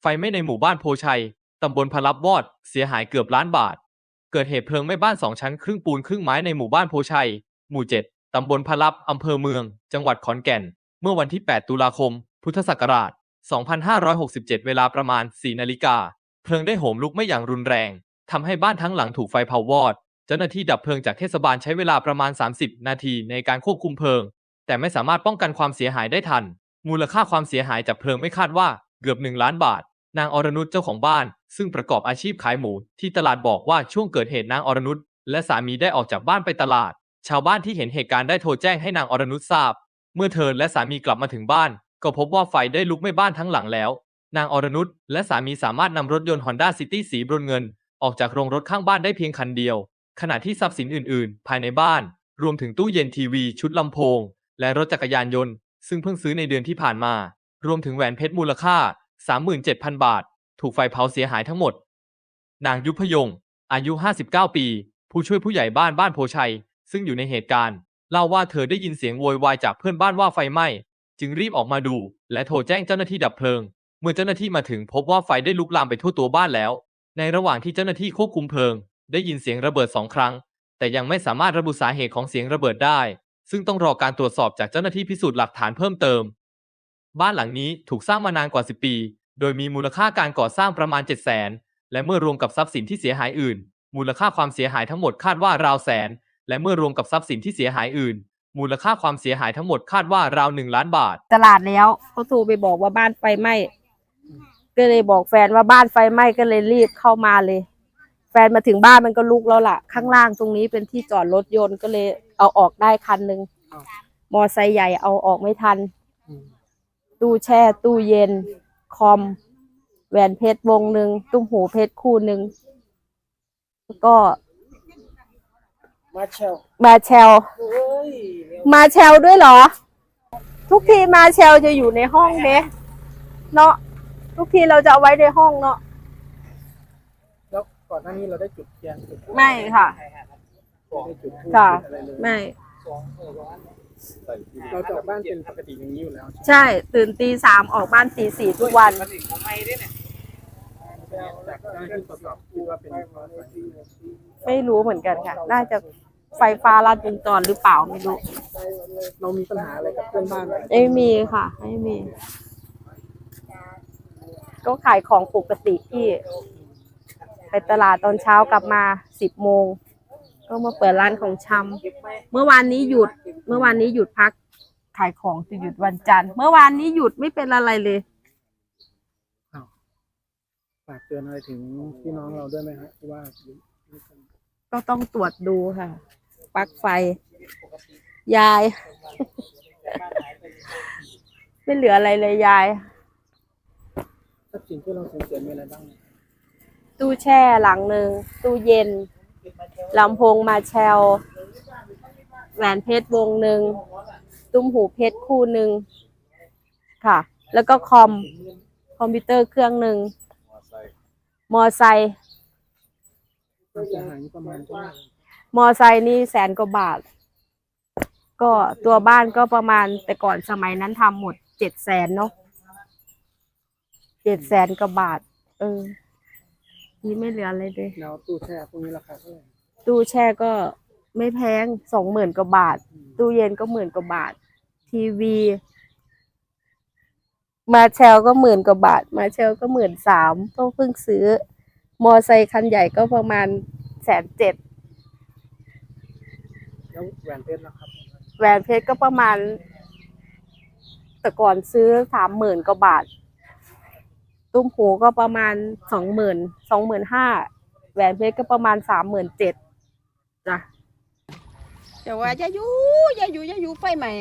ไฟไหม้ในหมู่บ้านโพชัย ตำบลพลับวอด เสียหายเกือบล้านบาท เกิดเหตุเพลิงไหม้บ้านสองชั้นครึ่งปูนครึ่งไม้ในหมู่บ้านโพชัย หมู่ 7 ตำบลพลับ อำเภอเมือง จังหวัดขอนแก่น เมื่อวันที่ 8 ตุลาคม พุทธศักราช 2567 เวลาประมาณ 4 นาฬิกา เพลิงได้โหมลุกไหม้อย่างรุนแรง ทำให้บ้านทั้งหลังถูกไฟเผาวอด เจ้าหน้าที่ดับเพลิงจากเทศบาลใช้เวลาประมาณ 30 นาทีในการควบคุมเพลิง แต่ไม่สามารถป้องกันความเสียหายได้ทัน มูลค่าความเสียหายจากเพลิงไม่คาดว่าเกือบ 1 ล้านบาท นางอรนุชเจ้าของบ้าน ซึ่งประกอบอาชีพขายหมูที่ตลาดบอกว่าช่วงเกิดเหตุนางอรนุชและสามีได้ออกจากบ้านไปตลาด ชาวบ้านที่เห็นเหตุการณ์ได้โทรแจ้งให้นางอรนุชทราบ เมื่อเธอและสามีกลับมาถึงบ้าน ก็พบว่าไฟได้ลุกไหม้บ้านทั้งหลังแล้ว นางอรนุชและสามีสามารถนำรถยนต์ Honda City สีบรอนเงิน ออกจากโรงรถข้างบ้านได้เพียงคันเดียว ขณะที่ทรัพย์สินอื่น ๆ ภายในบ้าน รวมถึงตู้เย็นทีวี ชุดลำโพง และรถจักรยานยนต์ ซึ่งเพิ่งซื้อในเดือนที่ผ่านมา รวมถึงแหวนเพชรมูลค่า 37,000 บาท ถูกไฟเผาเสียหายทั้งหมด นางยุพยง อายุ 59 ปี ผู้ช่วยผู้ใหญ่บ้านบ้านโพชัย ซึ่งอยู่ในเหตุการณ์ เล่าว่าเธอได้ยินเสียงโวยวายจากเพื่อนบ้านว่าไฟไหม้ จึงรีบออกมาดู และโทรแจ้งเจ้าหน้าที่ดับเพลิง เมื่อเจ้าหน้าที่มาถึงพบว่าไฟได้ลุกลามไปทั่วตัวบ้านแล้ว ในระหว่างที่เจ้าหน้าที่ควบคุมเพลิง ได้ยินเสียงระเบิดสองครั้ง แต่ยังไม่สามารถระบุสาเหตุของเสียงระเบิดได้ ซึ่งต้องรอการตรวจสอบจากเจ้าหน้าที่พิสูจน์หลักฐานเพิ่มเติม บ้านหลังนี้ถูกสร้างมานานกว่า 10 ปี โดยมีมูลค่าการก่อสร้างประมาณ 7 0 0 0 0 0 และเมื่อรวมกับทรัพย์สินที่เสียหายอื่น มูลค่าความเสียหายทั้งหมดคาดว่าราวแสน และเมื่อรวมกับทรัพย์สินที่เสียหายอื่น มูลค่าความเสียหายทั้งหมดคาดว่าราว1ล้านบาท ตลาดแล้วเขาโทรไปบอกว่าบ้านไฟไหม้ก็เลยบอกแฟนว่าบ้านไฟไหม้ก็เลยรีบเข้ามาเลย แฟนมาถึงบ้านมันก็ลุกแล้วล่ะ ข้างล่างตรงนี้เป็นที่จอดรถยนต์ก็เลยเอาออกได้คันหนึ่งมอไซค์ใหญ่เอาออกไม่ทัน ตู้แช่ตู้เย็น คอม แหวนเพชรวงหนึ่งตุ้มหูเพชรคู่หนึ่งแล้วก็มาเชลมาแชลโอ้ยมาแชลด้วยเหรอ ทุกทีมาแชลจะอยู่ในห้องเนี้เนาะทุกทีเราจะเอาไว้ในห้องเนาะแล้วก่อนหน้านี้เราได้จุดเทียนจุดไม่ค่ะได้จุดธูปค่ะจุดอะไรเลยไม่ เราจะออกบ้านเป็นปกติอย่างนี้อยู่แล้วใช่ ตื่นตีสามออกบ้านตีสี่ทุกวันจากการที่ตรวจสอบคิดว่าเป็นเพราะอะไรไม่รู้เหมือนกันค่ะ น่าจะไฟฟ้าลัดวงจรหรือเปล่าไม่รู้ เรามีปัญหาอะไรกับเพื่อนบ้านไหมไม่มีค่ะ ไม่มี ก็ขายของปกติที่ ไปตลาดตอนเช้ากลับมาสิบโมง ก็มาเปิดร้านของชำเมื่อวานนี้หยุด เมื่อวานนี้หยุดพักขายของจะหยุดวันจันทร์เมื่อวานนี้หยุดไม่เป็นอะไรเลยฝากเตือนอะไรถึงพี่น้องเราด้วยไหมฮะที่ว่าก็ต้องตรวจดูค่ะปลั๊กไฟ ยาย ไม่เหลืออะไรเลยยายทรัพย์สินที่เราสูญเสียมีอะไรบ้างตู้แช่หลังหนึ่งตู้เย็น ลำโพงมาแชลแหวนเพชรวงหนึ่งตุ้มหูเพชรคู่หนึ่งค่ะ แล้วก็คอมคอมพิวเตอร์เครื่องหนึ่งมอไซค์มเสียหายนี่ประมาณเท่าไหร่มอไซค์นี่แสนกว่าบาท ก็ตัวบ้านก็ประมาณแต่ก่อนสมัยนั้นทำหมดเจ็ดแสนเนาะเจ็ดแสนกว่าบาท เออนี่ไม่เหลืออะไรเลยแล้วตู้แช่พวกนี้ราคาเท่าไหร่ ตู้แช่ก็ไม่แพงสองหมื่นกว่าบาท ตู้เย็นก็หมื่นกว่าบาท ทีวี มาแชลก็หมื่นกว่าบาท มาแชลก็หมื่นสามก็เพิ่งซื้อ มอไซค์คันใหญ่ก็ประมาณแสนเจ็ดแล้วแหวนเพชรนะครับแหวนเพชรก็ประมาณ แต่ก่อนซื้อสามหมื่นกว่าบาท ตุ้มหูก็ประมาณสองหมื่นสองหมื่นห้าแหวนเพชรก็ประมาณสามหมื่นเจ็ด จ้ะแต่ว่าอย่าอยู่อย่าอยู่อย่าอยู่ไฟใหม่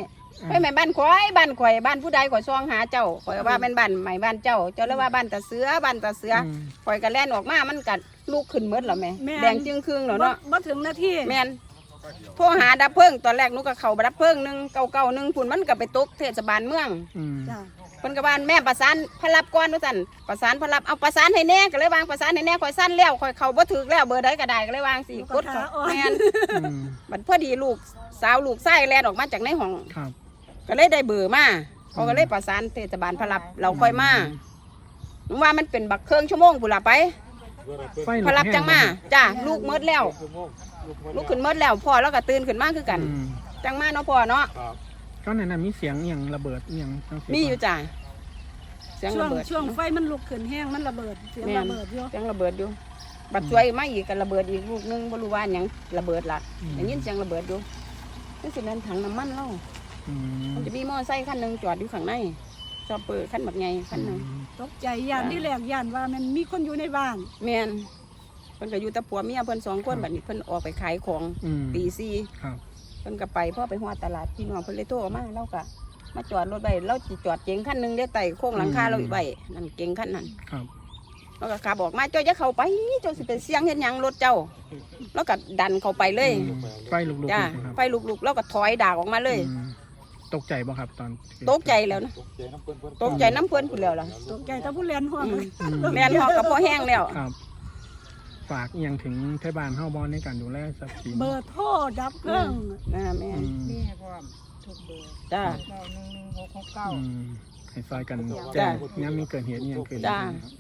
ไฟใหม่บ้านข่อยบ้านข่อยบ้านผู้ใดข่อยซองหาเจ้าข่อยว่าเป็นบ้านใหม่บ้านเจ้า เจ้าเลยว่าบ้านตาเสือบ้านตาเสืออข่อยก็แล่นออกมามันกัดลูกขึ้นหมดแล้วแม่แม่นแดงจึงครึ่งแล้วเนาะบ่ถึงนาทีแม่น โทรหาดับเพลิงตอนแรกหนูก็เข้าไปดับเพลิงหนึงเก่าๆหนึงพุ่นมันก็ไปตกเทศบาลเมืองอืมจ้ะเพิ่นก็บ้านแม่ประสานพระรับก่อนว่าซั่นประสานพระรับเอาประสานให้แน่ก็เลยวางประสานให้แน่ข่อยสั้นแล้วข่อยเข้าบ่ถึกแล้วเบอร์ใดก็ได้ก็เลยวางสิกดเข้าแม่น อืมบัดพอดีลูกสาวลูกไส้แลนออกมาจากในห้อง ครับก็เลยได้เบอร์มาเขาก็เลยประสานเทศบาลพระรับเราค่อยมาหนูว่ามันเป็นบักเครื่องชั่วโมงพุ่นล่ะไป ไฟพอรับจังมาจ้าลูกเมดแล้ว ลูลูกกขึ้นเมดแล้วพ่อแล้วก็ตื่นขึ้นมาคือกัน อืมจังมาเนาะพ่อเนาะก็ในนั้นมีเสียงอหย่างระเบิดอหย่างจังซี้มีอยู่จ้าเสียงช่วระงเบิด ช่วงไฟมันลุกขึ้นแห้งมันระเบิดเสียงแม่น ระเบิดอยู่เสียงระเบิดอยู่บัดช่วยมาอีกก็ระเบิดอีกลูกนึงบ่รู้ว่าหยังระเบิดล่ะอืมได้ยินเสียงระเบิดอยู่นี่สิแม่นถังน้ำมันเล่าอืมมันจะมีมอไซค์คันหนึงจอดอยู่ข้างในชอบเปิดคันบักใหญ่คันหนึงตกใจย่านที่แรกย่านว่ามันมีคนอยู่ในบ้าน แม่น เพิ่นก็อยู่แต่ผัวเมียเพิ่นสองคนบัดนี้เพิ่นออกไปขายของอืมตีสี่ครับ เพิ่นก็ไปพ่อไปฮอดตลาดพี่น้องเพิ่นเลยโทรมาเราก็มาจอดรถไว้เราสิจอดเก๋งคันหนึงเดี๋ยวไต่โค้งหลังคาเราอีกไว้นั่นเก๋งคันนั้น ครับเราก็ขับออกมาเจ้าจะเข้าไปเจ้าสิเป็นเสียงเฮ็ดหยังรถเจ้า แล้วก็ดันเข้าไปเลยอืมไฟลุกๆจ้านะครับไฟลุกๆแล้วก็ถอยดากออกมาเลย อืมตกใจบ่ครับตอนตกใจแล้วนะตกใจน้ำเพิ่นพุ่นแล้วล่ะตกใจถ้าผู้เรียนห้องอืมอืมแม่นฮอกกับพ่อแห้งแล้ว ครับ ฝากอหย่างถึงไทยบ้านเฮาบ่ในการดูแลทรัพย์สินเบอร์โทรดับเครื่องนะแม่อืมนี่พร้อมทุกเบอร์จ้า เก้าหนึ่งหนึ่งหกหกเก้า อืมให้ซอยกันจ้ะแจ้งยามมีเกิดเหตุอหย่างเกิดจ้ะขึ้นครับ